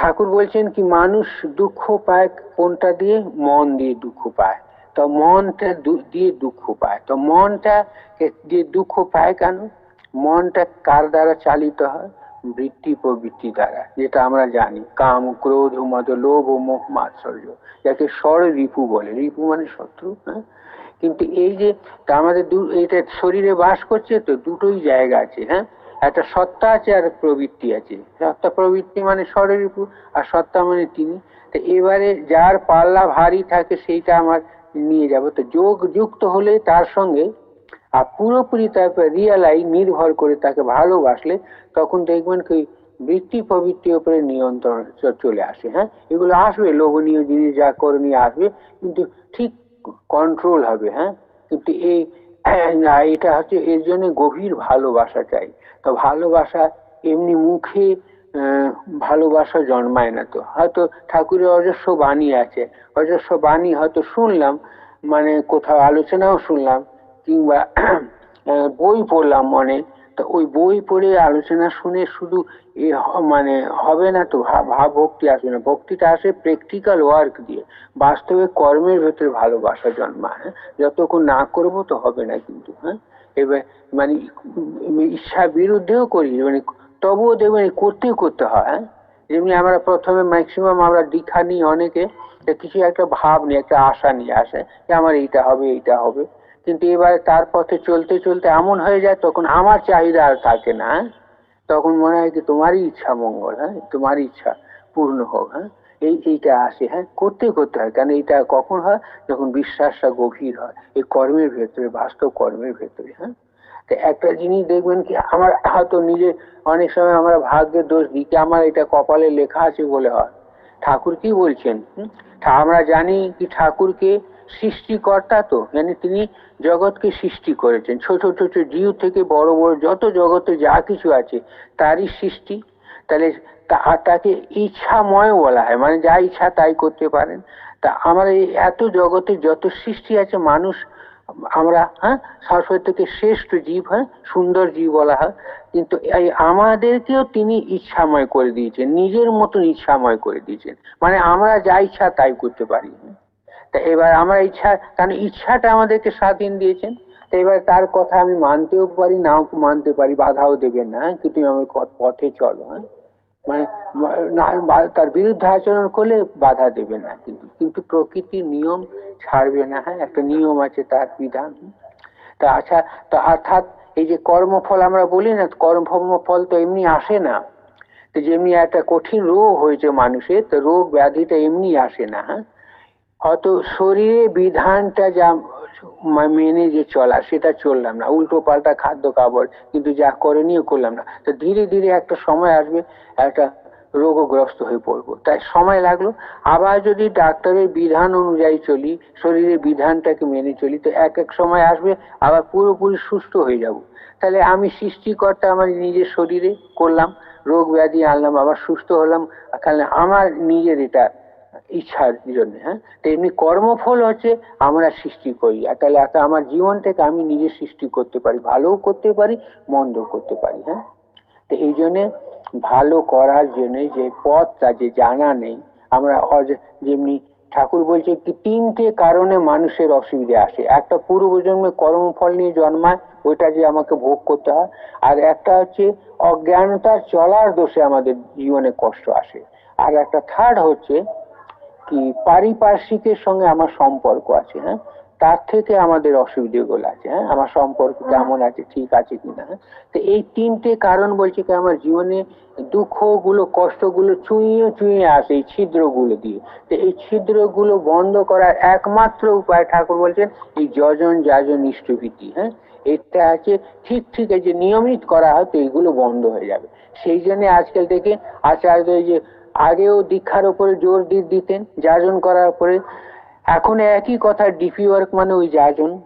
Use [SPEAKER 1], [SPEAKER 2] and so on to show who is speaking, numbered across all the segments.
[SPEAKER 1] ঠাকুর বলছেন কি, মানুষ দুঃখ পায় কোনটা দিয়ে? মন দিয়ে দুঃখ পায়। তো মনটা দিয়ে দুঃখ পায়। তো মনটা দিয়ে দুঃখ পায় কেন? মনটা কার দ্বারা চালিত হয়? বৃত্তি প্রবৃত্তি দ্বারা, যেটা আমরা জানি। কাম, ক্রোধ, মদ, লোভ ও মোহ, মাৎসর্য, যাকে স্বর রিপু বলে। রিপু মানে শত্রু হ্যাঁ? কিন্তু এই যে আমাদের এটা শরীরে বাস করছে তো দুটোই জায়গা আছে হ্যাঁ? একটা সত্তা আছে আর প্রবৃত্তি আছে। সত্তা প্রবৃত্তি মানে স্বরূপ আর সত্তা মানে তিনি। তো এবারে যার পাল্লা ভারী থাকে সেইটা আমার নিয়ে যাব। তো যোগ যুক্ত হলে তার সঙ্গে আর পুরোপুরি তারপর রিয়ালাই নির্ভর করে তাকে ভালোবাসলে তখন দেখবেন কি বৃত্তি প্রবৃত্তির উপরে নিয়ন্ত্রণ চলে আসে হ্যাঁ? এগুলো আসবে, লোভনীয় জিনিস যা করণীয় আসবে, কিন্তু ঠিক কন্ট্রোল হবে হ্যাঁ? কিন্তু এই না, এটা হচ্ছে এর জন্য গভীর ভালোবাসা চাই। তো ভালোবাসা এমনি মুখে ভালোবাসা জন্মায় না তো। হয়তো ঠাকুরের অজস্র বাণী আছে। অজস্র বাণী হয়তো শুনলাম মানে কোথাও আলোচনাও শুনলাম কিংবা বই পড়লাম মনে তো ওই বই পড়ে আলোচনা শুনে শুধু এ মানে হবে না তো ভাব ভক্তি আসবে না। ভক্তিটা আসে প্র্যাকটিক্যাল ওয়ার্ক দিয়ে। বাস্তবে কর্মের ভেতরে ভালোবাসা জন্মায় হ্যাঁ? যতক্ষণ না করব তো হবে না কিন্তু হ্যাঁ? এবার মানে ইচ্ছা বিরুদ্ধেও করি মানে তবুও দেখবেন এই করতেই করতে হয় হ্যাঁ? যেমনি আমরা প্রথমে ম্যাক্সিমাম আমরা দীক্ষা নিই অনেকে কিছু একটা ভাব নিয়ে, একটা আশা নিয়ে আসে, যে আমার এইটা হবে এইটা হবে। কিন্তু এবারে তার পথে চলতে চলতে এমন হয়ে যায়, তখন আমার চাহিদা আর থাকে না হ্যাঁ? তখন মনে হয় কি তোমারই ইচ্ছা মঙ্গল হ্যাঁ? তোমারই ইচ্ছা পূর্ণ হোক হ্যাঁ? এই, এইটা আসে হ্যাঁ? করতে করতে হয়, কারণ এইটা কখন হয়? যখন বিশ্বাসটা গভীর হয়, এই কর্মের ভেতরে, বাস্তব কর্মের ভেতরে হ্যাঁ? তো একটা জিনিস দেখবেন কি, আমার হয়তো নিজে অনেক সময় আমরা ভাগ্যের দোষ দিই, কি আমার এটা কপালে লেখা আছে বলে হয়? ঠাকুর কি বলছেন? আমরা জানি কি ঠাকুরকে সৃষ্টিকর্তা তো। মানে তিনি জগৎকে সৃষ্টি করেছেন। ছোট ছোট জীব থেকে বড় বড়, যত জগতে যা কিছু আছে, তারই সৃষ্টি। তাহলে তাকে ইচ্ছাময় বলা হয়। মানে যা ইচ্ছা তাই করতে পারেন। তা আমার এই এত জগতে যত সৃষ্টি আছে, মানুষ, আমরা হ্যাঁ সরস্বতী থেকে শ্রেষ্ঠ জীব হ্যাঁ সুন্দর জীব বলা হয়। কিন্তু এই আমাদেরকেও তিনি ইচ্ছাময় করে দিয়েছেন। নিজের মতন ইচ্ছাময় করে দিয়েছেন। মানে আমরা যা ইচ্ছা তাই করতে পারি? তা এবার আমরা ইচ্ছা, কারণ ইচ্ছাটা আমাদেরকে স্বাধীন দিয়েছেন। তো এবার তার কথা আমি মানতেও পারি, নাও মানতে পারি, বাধাও দেবেন না হ্যাঁ? কি তুমি আমার পথে চলো হ্যাঁ? মানে তার বিরুদ্ধে আচরণ করলে বাধা দেবে না, কিন্তু কিন্তু প্রকৃতির নিয়ম ছাড়বে না হ্যাঁ? একটা নিয়ম আছে তার বিধান। তা আচ্ছা তো অর্থাৎ এই যে কর্মফল আমরা বলি না, কর্মফল তো এমনি আসে না। তো যেমনি একটা কঠিন রোগ হয়েছে মানুষের, তো রোগ ব্যাধিটা এমনি আসে না হ্যাঁ? হয়তো শরীরে বিধানটা যা মেনে যে চলা, সেটা চললাম না। উল্টো পাল্টা খাদ্য খাবার, কিন্তু যা করণীয় করলাম না। তো ধীরে ধীরে একটা সময় আসবে, একটা রোগগ্রস্ত হয়ে পড়ব। তাই সময় লাগল। আবার যদি ডাক্তারের বিধান অনুযায়ী চলি, শরীরের বিধানটাকে মেনে চলি, তো এক এক সময় আসবে, আবার পুরোপুরি সুস্থ হয়ে যাব। তাহলে আমি সৃষ্টিকর্তা আমার নিজের শরীরে করলাম, রোগ ব্যাধি আনলাম, আবার সুস্থ হলাম। তাহলে আমার নিজের এটা ইচ্ছার জন্য হ্যাঁ? তো এমনি কর্মফল হচ্ছে আমরা সৃষ্টি করি। আর তাহলে আমার জীবন থেকে আমি নিজে সৃষ্টি করতে পারি, ভালোও করতে পারি মন্দ করতে পারি হ্যাঁ? তো এই জন্যে ভালো করার জন্য যে পথটা, যে জানা নেই, আমরা যেমনি ঠাকুর বলছে কি, তিনটে কারণে মানুষের অসুবিধা আসে। একটা পূর্বজন্মে কর্মফল নিয়ে জন্মায়, ওইটা যে আমাকে ভোগ করতে হয়, আর একটা হচ্ছে অজ্ঞানতার চলার দোষে আমাদের জীবনে কষ্ট আসে। আর একটা থার্ড হচ্ছে কি? পারিপার্শ্বিকের সঙ্গে আমার সম্পর্ক আছে হ্যাঁ? তার থেকে আমাদের অসুবিধেগুলো আছে হ্যাঁ? আমার সম্পর্ক কেমন আছে ঠিক আছে কিনা হ্যাঁ? তো এই তিনটে কারণ বলছে কি আমার জীবনে দুঃখগুলো কষ্টগুলো চুইয়ে চুইয়ে আসে এই ছিদ্রগুলো দিয়ে। তো এই ছিদ্রগুলো বন্ধ করার একমাত্র উপায় ঠাকুর বলছেন এই যজন যাজন ইষ্টভীতি হ্যাঁ? এটা আছে ঠিক ঠিক যে নিয়মিত করা হয় তো এইগুলো বন্ধ হয়ে যাবে। সেই জন্য আজকাল থেকে আচার্য এই যে আগেও দীক্ষার উপরে জোর দিয়ে দিতেন, যাজন করার পরে এখন একই কথা ডিপি ওয়ার্ক মানে ওই যাজন।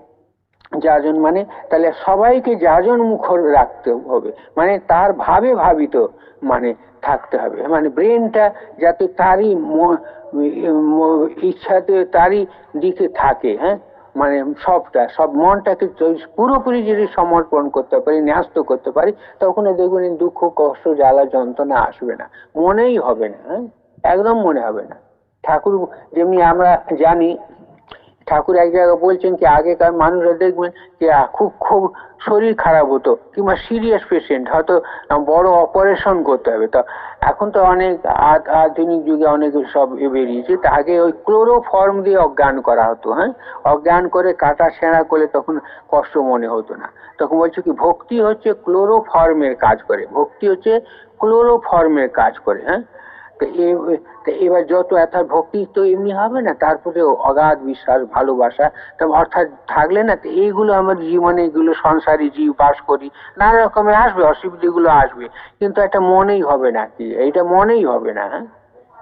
[SPEAKER 1] যাজন মানে তাহলে সবাইকে যাজন মুখর রাখতে হবে। মানে তার ভাবে ভাবিত মানে থাকতে হবে। মানে ব্রেনটা যাতে তারই ইচ্ছাতে তারই দিকে থাকে হ্যাঁ? মানে সবটা, সব মনটাকে পুরোপুরি যদি সমর্পণ করতে পারি, ন্যাস্ত করতে পারি তখন দেখবেন দুঃখ, কষ্ট, জ্বালা, যন্ত্রণা আসবে না। মনেই হবে না হ্যাঁ? একদম মনে হবে না। ঠাকুর, যেমনি আমরা জানি ঠাকুর এক জায়গায় বলছেন কি, আগেকার মানুষরা দেখবেন যে খুব খুব শরীর খারাপ হতো কিংবা সিরিয়াস পেশেন্ট হয়তো বড় অপারেশন করতে হবে। তো এখন তো অনেক আধুনিক যুগে অনেক সব বেরিয়েছে। তা আগে ওই ক্লোরোফর্ম দিয়ে অজ্ঞান করা হতো হ্যাঁ? অজ্ঞান করে কাটা ছেঁড়া করলে তখন কষ্ট মনে হতো না। তখন বলছে কি, ভক্তি হচ্ছে ক্লোরোফর্মের কাজ করে। ভক্তি হচ্ছে ক্লোরোফর্মের কাজ করে হ্যাঁ? তো এবার যত এত ভক্তি তো এমনি হবে না তারপরে অগাধ বিশ্বাস, ভালোবাসা তো অর্থাৎ থাকলে না, তো এইগুলো আমার জীবনে এগুলো সংসারী জীব বাস করি, নানা রকমের আসবে, অসুবিধাগুলো আসবে, কিন্তু একটা মনেই হবে না কি, এইটা মনেই হবে না হ্যাঁ?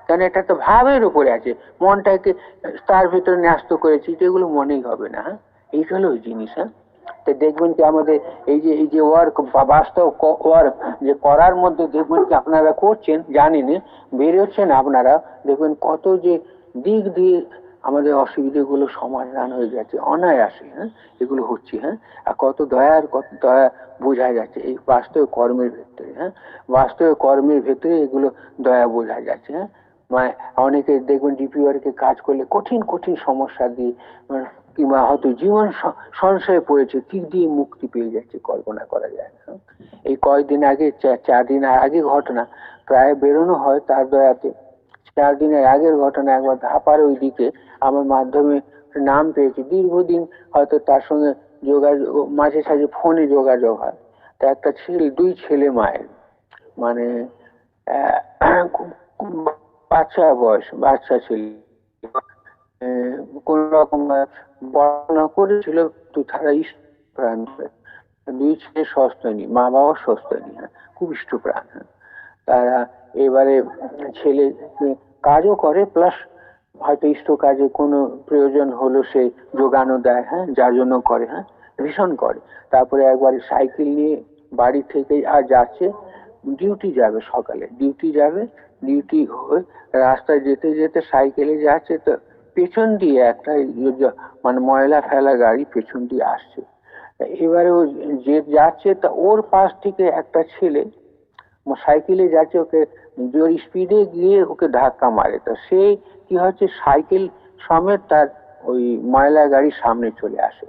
[SPEAKER 1] কারণ এটা তো ভাবের উপরে আছে, মনটাকে তার ভিতরে ন্যস্ত করেছি, তো এগুলো মনেই হবে না হ্যাঁ? এইটা হলো ওই জিনিস হ্যাঁ? তো দেখবেন কি আমাদের এই যে এই যে ওয়ার্ক বা বাস্তব ওয়ার্ক যে করার মধ্যে দেখবেন কি আপনারা করছেন জানেন বেরোচ্ছেন আপনারা, দেখবেন কত যে দিক দিয়ে আমাদের অসুবিধেগুলো সমাধান হয়ে যাচ্ছে, অনায়াসে হ্যাঁ এগুলো হচ্ছে হ্যাঁ আর কত দয়ার, কত দয়া বোঝা যাচ্ছে এই বাস্তব কর্মের ভেতরে হ্যাঁ বাস্তব কর্মের ভেতরে এগুলো দয়া বোঝা যাচ্ছে হ্যাঁ মানে অনেকে দেখবেন ডিপিওয়ারকে কাজ করলে কঠিন কঠিন সমস্যা দিয়ে মানে কিংবা হয়তো জীবন সংশয়ে পড়েছে কি দিয়ে মুক্তি পেয়ে যাচ্ছে, কল্পনা করা যায় না। এই কয়েকদিন আগে চার দিন আগে ঘটনা, প্রায় বেরোনো হয় তার দয়াতে। চার দিনের আগের ঘটনা একবার ধাপার ওই দিকে আমার মাধ্যমে নাম পেয়েছি। দীর্ঘদিন হয়তো তার সঙ্গে যোগাযোগ, মাঝে সাঝে ফোনে যোগাযোগ হয়। তা একটা ছেলে, দুই ছেলে মায়ের। মানে বাচ্চা বয়স, বাচ্চা ছেলে। কোন রকম পড়াশোনা করেছিল তো তারা প্রাণ দুই ছেলে সস্তনী মা বাবা সস্তনী হ্যাঁ খুব ইষ্টপ্রাণ হ্যাঁ। তারা এবারে ছেলে কাজও করে, প্লাস হয়তো ইষ্ট কাজে কোনো প্রয়োজন হলো সে যোগানো দেয় হ্যাঁ যার জন্য করে হ্যাঁ ভীষণ করে। তারপরে একবার সাইকেল নিয়ে বাড়ি থেকে আর যাচ্ছে, ডিউটি যাবে সকালে, ডিউটি যাবে, ডিউটি হয়ে রাস্তায় যেতে যেতে সাইকেলে যাচ্ছে, তো পেছন দিয়ে একটা ইয়ে মানে ময়লা ফেলা গাড়ি পেছন দিয়ে আসছে। এবারে ও যে যাচ্ছে তা ওর পাশ থেকে একটা ছেলে সাইকেলে যাচ্ছে, ওকে জোর স্পিডে গিয়ে ওকে ধাক্কা মারে। তা সে কি হচ্ছে, সাইকেল সমেত তার ওই ময়লা গাড়ির সামনে চলে আসে।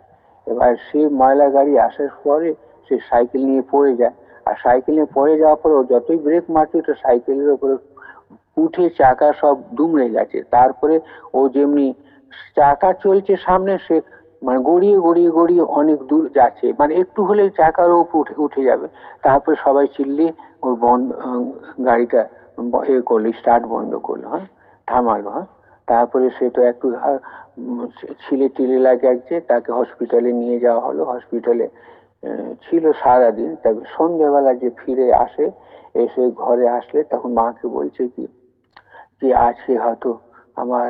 [SPEAKER 1] এবার সে ময়লা গাড়ি আসার পরে সে সাইকেল নিয়ে পড়ে যায়। আর সাইকেল নিয়ে পড়ে যাওয়ার পরে ও যতই ব্রেক মারছে তো সাইকেলের উপরে উঠে চাকা সব দুমড়ে গেছে। তারপরে ও যেমনি চাকা চলছে সামনে, সে মানে গড়িয়ে গড়িয়ে গড়িয়ে অনেক দূর যাচ্ছে। মানে একটু হলে চাকার উপর উঠে উঠে যাবে। তারপরে সবাই চিল্লিয়ে ওর বন্ধ, গাড়িটা এ করল স্টার্ট বন্ধ করল হ্যাঁ? থামালো হ্যাঁ? তারপরে সে তো একটু ছিলে টিলে লাগছে তাকে হসপিটালে নিয়ে যাওয়া হলো। হসপিটালে ছিল সারাদিন। তবে সন্ধ্যেবেলা যে ফিরে আসে, এসে ঘরে আসলে তখন মাকে বলছে কি যে আজকে হয়তো আমার,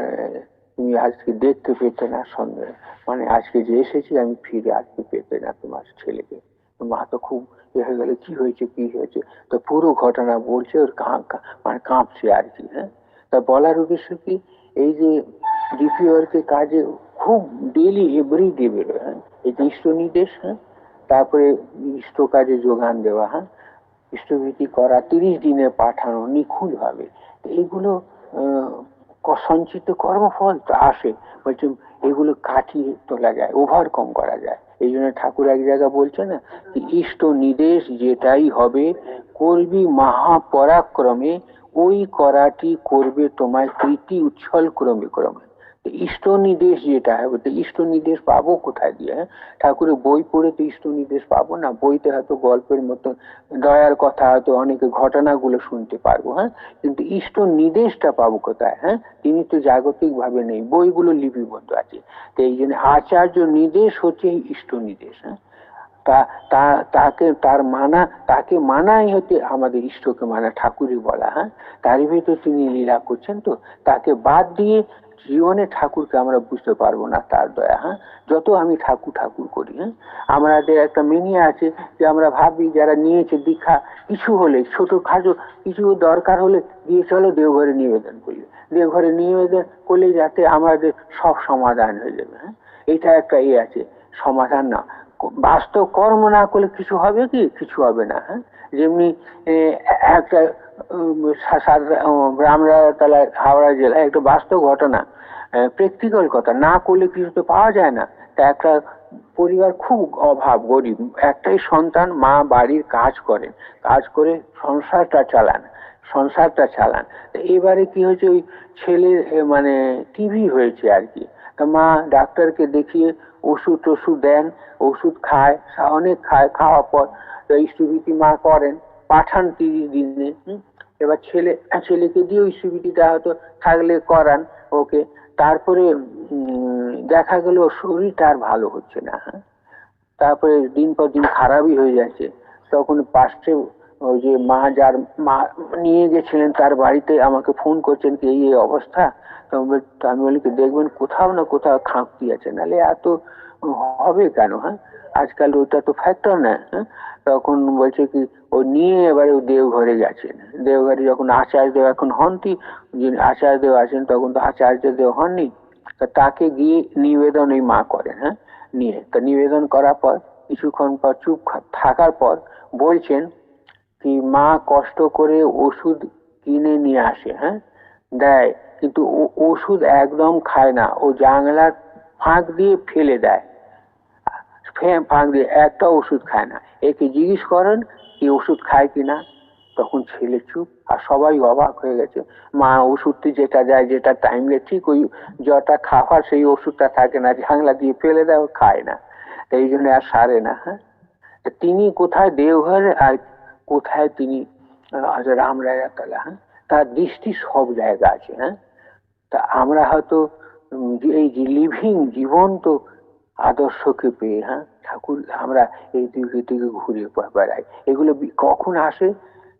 [SPEAKER 1] তুমি আজকে দেখতে পেতে না সন্ধ্যে মানে আজকে যে এসেছি আমি ফিরে আজকে পেতে না তোমার ছেলেকে। মা তো খুব এ হয়ে গেলে, কি হয়েছে কি হয়েছে? তো পুরো ঘটনা বলছে ওর মানে কাঁপছে আর কি হ্যাঁ? তা বলার উদ্দেশ্য কি? এই যে ডিপিওর কে কাজে খুব ডেলি এভরি ডে বেরোয় হ্যাঁ? এই যে ইষ্ট নির্দেশ হ্যাঁ? তারপরে ইষ্ট কাজে যোগান দেওয়া হ্যাঁ? ইষ্টভীতি করা, তিরিশ দিনে পাঠানো নিখুঁত ভাবে এইগুলো সঞ্চিত কর্মফল তো আসে। বলছে, এগুলো কাটিয়ে তোলা যায় ওভারকম করা যায়। এই জন্য ঠাকুর এক জায়গা বলছে না ইষ্ট নির্দেশ যেটাই হবে, করবি মহাপরাক্রমে, ওই করাটি করবে তোমায় কৃতি উচ্ছল ক্রমে ক্রমে। ইষ্ট নির্দেশ যেটা হবে তো ইষ্ট নির্দেশ পাবো কোথায় দিয়ে? হ্যাঁ? ঠাকুরের বই পড়ে তো ইষ্ট নির্দেশ পাবো না? বইতে হয়তো গল্পের মতো দয়ার কথা হয়তো অনেকে ঘটনাগুলো শুনতে পারব হ্যাঁ? কিন্তু ইষ্ট নির্দেশটা পাবো কোথায় হ্যাঁ? তিনি তো জাগতিক ভাবে নেই, বইগুলো লিপিবদ্ধ আছে। তো এই জন্য আচার্য নির্দেশ হচ্ছে ইষ্ট নির্দেশ হ্যাঁ? তা, তা- তাকে, তার মানা, তাকে মানাই হতে আমাদের ইষ্টকে মানা ঠাকুরই বলা হ্যাঁ? তারই ভিতর তিনি লীলা করছেন তো, তাকে বাদ দিয়ে জীবনে ঠাকুরকে আমরা বুঝতে পারব না তার দয়া হ্যাঁ? যত আমি ঠাকুর ঠাকুর করি হ্যাঁ? আমাদের একটা মেনিয়া আছে যে আমরা ভাবি যারা নিয়েছে দীক্ষা, কিছু হলে, ছোট খাটো কিছু দরকার হলে দিয়ে চলো দেওঘরে নিবেদন করি। দেওঘরে নিবেদন করলে যাতে আমাদের সব সমাধান হয়ে যাবে হ্যাঁ? এটা একটা ইয়ে আছে, সমাধান না। বাস্তব কর্ম না করলে কিছু হবে কি? কিছু হবে না হ্যাঁ? যেমনি একটা রামরাতলা হাওড়া জেলায় একটা বাস্তব ঘটনা প্র্যাকটিক্যাল কথা। না করলে কিছু তো পাওয়া যায় না। তা একটা পরিবার খুব অভাব, গরিব। একটাই সন্তান মা বাড়ির কাজ করেন কাজ করে সংসারটা চালান সংসারটা চালান। এবারে কি হয়েছে? ওই ছেলের মানে টিভি হয়েছে আর কি। তা মা ডাক্তারকে দেখিয়ে ওষুধ টষুধ দেন, ওষুধ খায় অনেক খায়, খাওয়ার পর ইস্টুবিটি মা করেন, পাঠান তিরিশ দিনে? এবার ছেলে, ছেলেকে দিয়ে সুবিধিটা হয়তো থাকলে করান ওকে। তারপরে দেখা গেল ওর শরীরটা আর ভালো হচ্ছে না হ্যাঁ? তারপরে দিন পর দিন খারাপই হয়ে যাচ্ছে। তখন পাশে ওই যে মা যার মা নিয়ে গেছিলেন, তার বাড়িতে আমাকে ফোন করছেন কি এই অবস্থা? আমি বল- কি, দেখবেন কোথাও না কোথাও খাঁকতি আছে। নাহলে এত হবে কেন হ্যাঁ? আজকাল ওটা তো ফ্যাক্টর না হ্যাঁ? তখন বলছে কি, ও নিয়ে এবারে ও দেওঘরে গেছেন। দেওঘরে যখন আচার্য দেব এখন হনতি, যিনি আচার্য দেব আছেন, তখন তো আচার্য দেব হননি। তা তাকে গিয়ে নিবেদন এই মা করেন হ্যাঁ? নিয়ে। তা নিবেদন করার পর কিছুক্ষণ পর চুপ থাকার পর বলছেন কি মা কষ্ট করে ওষুধ কিনে নিয়ে আসে হ্যাঁ? দেয়, কিন্তু ওষুধ একদম খায় না। ও জানলার ফাঁক দিয়ে ফেলে দেয়। ফাঁক দিয়ে একটা ওষুধ খায় না। একে জিজ্ঞেস করেন, কি ওষুধ খায় কিনা তখন ছেলে চুপ, আর সবাই অবাক হয়ে গেছে। মা, ওষুধটি যেটা দেয়, যেটা টাইমলে ঠিক ওই যটা খাওয়ার সেই ওষুধটা থাকে না। ঝাংলা দিয়ে ফেলে দেয় খায় না। এই জন্য আর সারে না হ্যাঁ? তিনি কোথায় দেওঘরে, আর কোথায় তিনি আহ, রামরায়াতলা হ্যাঁ? তার দৃষ্টি সব জায়গা আছে হ্যাঁ? তা আমরা হয়তো এই যে লিভিং জীবন্ত আদর্শকে পেয়ে হ্যাঁ? ঠাকুর আমরা এই দিকে দিকে ঘুরে বেড়াই। এগুলো কখন আসে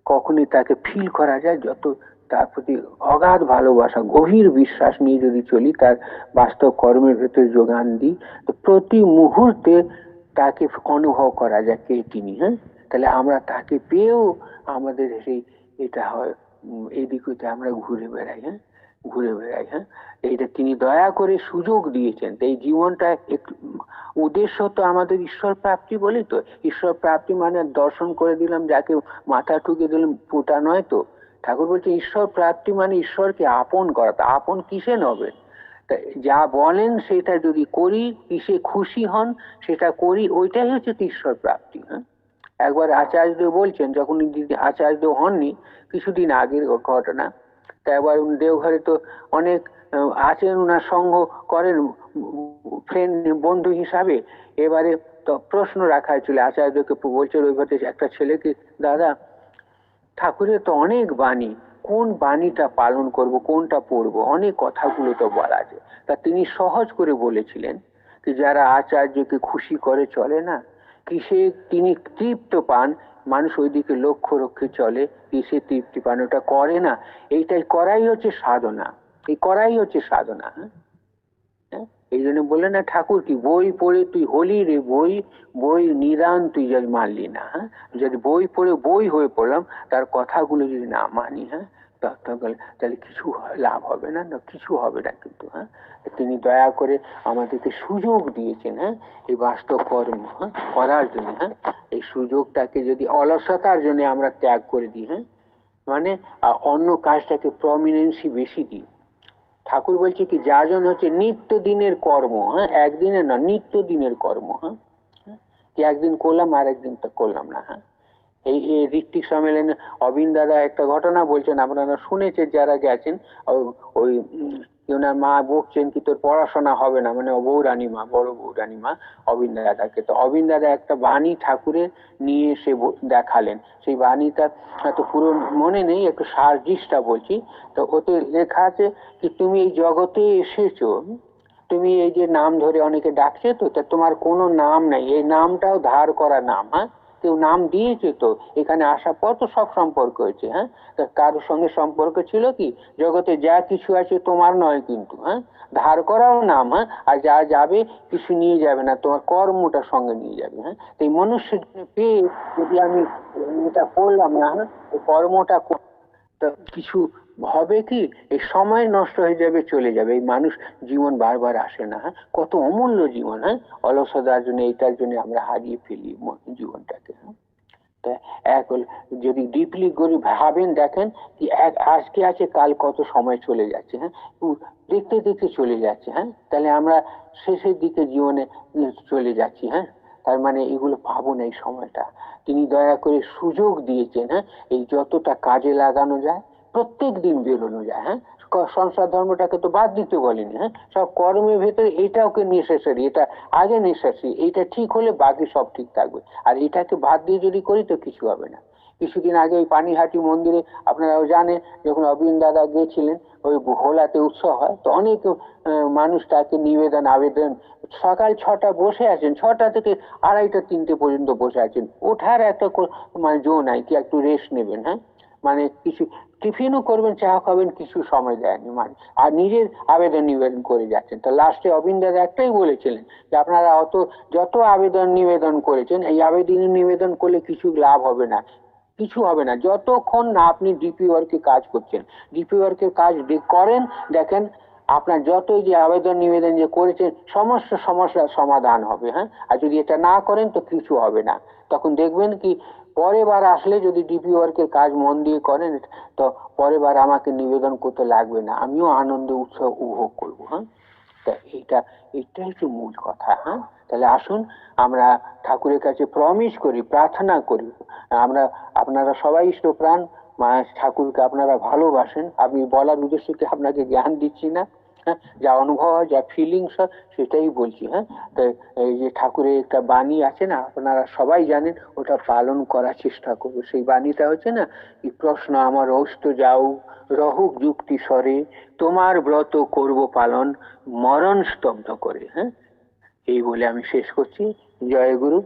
[SPEAKER 1] কখনই তাকে ফিল করা যায় যত তার প্রতি অগাধ ভালোবাসা গভীর বিশ্বাস নিয়ে যদি চলি তার বাস্তব কর্মের ভেতরে যোগান দিই প্রতি মুহূর্তে তাকে অনুভব করা যায় কে তিনি হ্যাঁ? তাহলে আমরা তাকে পেয়েও আমাদের সেই এটা হয় এদিক ওদিকে আমরা ঘুরে বেড়াই হ্যাঁ? ঘুরে বেড়াই হ্যাঁ? এইটা তিনি দয়া করে সুযোগ দিয়েছেন। এই জীবনটা উদ্দেশ্য তো আমাদের ঈশ্বর প্রাপ্তি বলি তো। ঈশ্বর প্রাপ্তি মানে দর্শন করে দিলাম, যাকে মাথা ঠুকে দিলাম পুটা নয় তো। ঠাকুর বলছে, ঈশ্বর প্রাপ্তি মানে ঈশ্বরকে আপন করা। তা আপন কিসে নবেন যা বলেন সেটা যদি করি, কিসে খুশি হন, সেটা করি, ওইটাই হচ্ছে ঈশ্বর প্রাপ্তি হ্যাঁ? একবার আচার্যদেব বলছেন, যখন আচার্যদেব হননি, কিছুদিন আগের ঘটনা। তা উনি দেওঘরে তো অনেক আছেন ওনার সঙ্গ করেন ফ্রেন্ড বন্ধু হিসাবে। এবারে তো প্রশ্ন রাখা হয়েছিল, আচার্যকে বলছে রবিবারে একটা ছেলেকে, দাদা, ঠাকুরের তো অনেক বাণী, কোন বাণীটা পালন করব, কোনটা পড়ব, অনেক কথাগুলো তো বলা আছে। তা তিনি সহজ করে বলেছিলেন, কি যারা আচার্যকে খুশি করে চলে না কিসে তিনি তৃপ্ত পান, মানুষ ওইদিকে লক্ষ্য রক্ষে চলে, কিসে তৃপ্তি পান, ওটা করে না। এইটাই করাই হচ্ছে সাধনা। এই করাই হচ্ছে সাধনা। হ্যাঁ? হ্যাঁ? এই জন্য বললেন না, ঠাকুর কি, বই পড়ে তুই হলি রে বই বই নিরান তুই যদি মানলি না। হ্যাঁ? যদি বই পড়ে বই হয়ে পড়লাম, তার কথাগুলো যদি না মানি হ্যাঁ? তাহলে কিছু লাভ হবে না না কিছু হবে না কিন্তু হ্যাঁ? তিনি দয়া করে আমাদেরকে সুযোগ দিয়েছেন হ্যাঁ? এই বাস্তব কর্ম হ্যাঁ? করার জন্য হ্যাঁ? এই সুযোগটাকে যদি অলসতার জন্য আমরা ত্যাগ করে দিই হ্যাঁ? মানে অন্য কাজটাকে প্রমিনেন্সি বেশি দিই। ঠাকুর বলছে কি, যাজন হচ্ছে নিত্য দিনের কর্ম হ্যাঁ? একদিনের না নিত্য দিনের কর্ম হ্যাঁ? হ্যাঁ? কি একদিন করলাম আর একদিন তো করলাম না হ্যাঁ? এই ঋত্বিক সম্মেলনে অবিন দাদা একটা ঘটনা বলছেন, আপনারা শুনেছেন যারা গেছেন ওই ওনার মা বকছেন কি তোর পড়াশোনা হবে না মানে বৌরানী মা বড় বৌরানী মা অবিন দাদাকে। তো অবিন দাদা একটা বাণী ঠাকুরের নিয়ে এসে দেখালেন। সেই বাণীটা তো পুরো মনে নেই, একটু সার্জিসটা বলছি। তো ওতে লেখা আছে কি, তুমি এই জগতে এসেছ, তুমি এই যে নাম ধরে অনেকে ডাকছে তা তোমার কোনো নাম নাই, এই নামটাও ধার করা নাম হ্যাঁ? কেউ নাম দিয়েছে তো, এখানে আসার পর তো সব সম্পর্ক হয়েছে হ্যাঁ? তা কারোর সঙ্গে সম্পর্ক ছিল কি? জগতে যা কিছু আছে তোমার নয় কিন্তু হ্যাঁ? ধার করাও নাম হ্যাঁ? আর যা যাবে কিছু নিয়ে যাবে না, তোমার কর্মটা সঙ্গে নিয়ে যাবে হ্যাঁ? তো এই মনুষ্য পেয়ে যদি আমি এটা করলাম না হ্যাঁ? কর্মটা কিছু হবে কি? এই সময় নষ্ট হয়ে যাবে, চলে যাবে। এই মানুষ জীবন বারবার আসে না হ্যাঁ? কত অমূল্য জীবন হ্যাঁ? অলসতার জন্য, এইটার জন্য আমরা হারিয়ে ফেলি জীবনটাকে হ্যাঁ? এক যদি ডিপলি করে ভাবেন, দেখেন কি এক, আজকে আছে, কাল কত সময় চলে যাচ্ছে হ্যাঁ? দেখতে দেখতে চলে যাচ্ছে হ্যাঁ? তাহলে আমরা শেষের দিকে জীবনে চলে যাচ্ছি হ্যাঁ? তার মানে এগুলো পাবো না এই সময়টা। তিনি দয়া করে সুযোগ দিয়েছেন হ্যাঁ? এই যতটা কাজে লাগানো যায় প্রত্যেক দিন বেরোনো যায় হ্যাঁ? সংসার ধর্মটাকে তো বাদ দিতে বলেনি হ্যাঁ? সব কর্মের ভেতরে এটা ওকে নেসেসারি এটা আগে নেসেসারি এইটা ঠিক হলে বাকি সব ঠিক থাকবে। আর এটাকে বাদ দিয়ে যদি করি তো কিছু হবে না। কিছুদিন আগে ওই পানিহাটি মন্দিরে আপনারাও জানেন, যখন অবিন দাদা গিয়েছিলেন ওই হোলাতে উৎসব হয়, তো অনেক মানুষ তাকে নিবেদন, আবেদন, সকাল ছটা বসে আছেন, ছটা থেকে আড়াইটা, তিনটে পর্যন্ত বসে আছেন। ওঠার একটা মানে জো নাই, কি একটু রেস্ট নেবেন হ্যাঁ? মানে কিছু টিফিনও করবেন, চা খাবেন, কিছু সময় দেয়নি মানে আর নিজের আবেদন নিবেদন করে যাচ্ছেন। তো লাস্টে অবিন দাদা একটাই বলেছিলেন যে, আপনারা অত, যত আবেদন নিবেদন করেছেন, এই আবেদন নিবেদন করলে কিছু লাভ হবে না। কিছু হবে না। যতক্ষণ না আপনি ডিপি ওয়ার্কে কাজ করছেন। ডিপি ওয়ার্কের কাজ করেন, দেখেন, আপনার যতই যে আবেদন নিবেদন যে করেছেন, সমস্ত সমস্যার সমাধান হবে হ্যাঁ? আর যদি এটা না করেন, তো কিছু হবে না। তখন দেখবেন কি পরের বার আসলে যদি ডিপি ওয়ার্কের কাজ মন দিয়ে করেন, তো পরের বার আমাকে নিবেদন করতে লাগবে না। আমিও আনন্দ উৎসব উপভোগ করব হ্যাঁ? তা এইটা এটাই হচ্ছে মূল কথা হ্যাঁ? তাহলে আসুন, আমরা ঠাকুরের কাছে প্রমিস করি, প্রার্থনা করি। আমরা, আপনারা সবাই ইষ্টপ্রাণ ঠাকুরকে আপনারা ভালোবাসেন। আমি বলার উদ্দেশ্যে আপনাকে জ্ঞান দিচ্ছি না? হ্যাঁ যা অনুভব হয়, যা ফিলিংস হয়, সেটাই বলছি হ্যাঁ। তো এই যে ঠাকুরের একটা বাণী আছে না, আপনারা সবাই জানেন, ওটা পালন করার চেষ্টা করব। সেই বাণীটা হচ্ছে না কি প্রশ্ন আমার অস্ত যাও, রহুক যুক্তি স্বরে, তোমার ব্রত করব পালন, মরণ স্তব্ধ করে হ্যাঁ। এই বলে আমি শেষ করছি। জয় গুরু।